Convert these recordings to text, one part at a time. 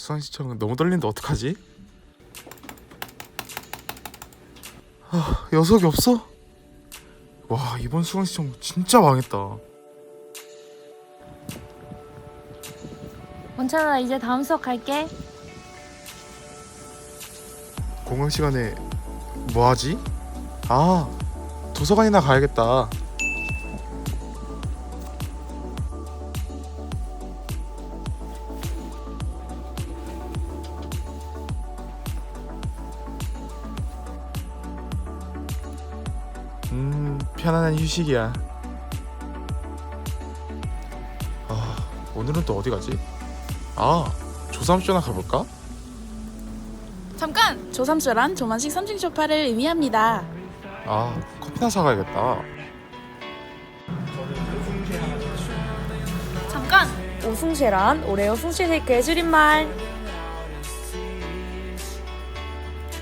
수강시청 너무 떨린다 어떡하지? 아 녀석이 없어? 와 이번 수강시청 진짜 망했다 원찬아 이제 다음 수업 갈게. 공강 시간에 뭐 하지? 아 도서관이나 가야겠다 음 편안한 휴식이야 아 오늘은 또 어디 가지? 아 조삼쇼나 가볼까? 잠깐! 조삼쇼란 조만식 삼층 쇼파를 의미합니다. 아 커피나 사가야겠다 잠깐! 오승쉐란 오레오 숭쉐쉐이크의 줄임말.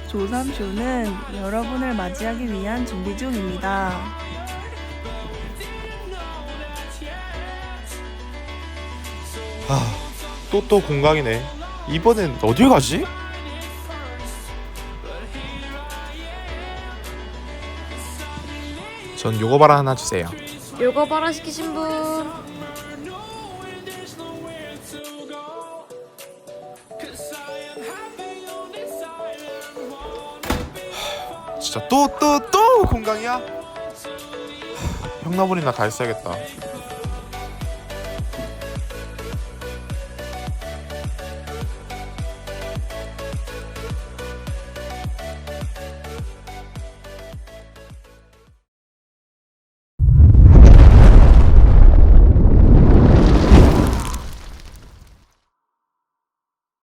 조삼쇼는 여러분을 맞이하기 위한 준비 중입니다. 또또 공강이네. 이번엔 어딜 가지? 전 요거 바라 하나 주세요. 요거 봐라 시키신 분. 진짜 또 또 또 공강이야? 하, 형나물이나 가 있어야겠다.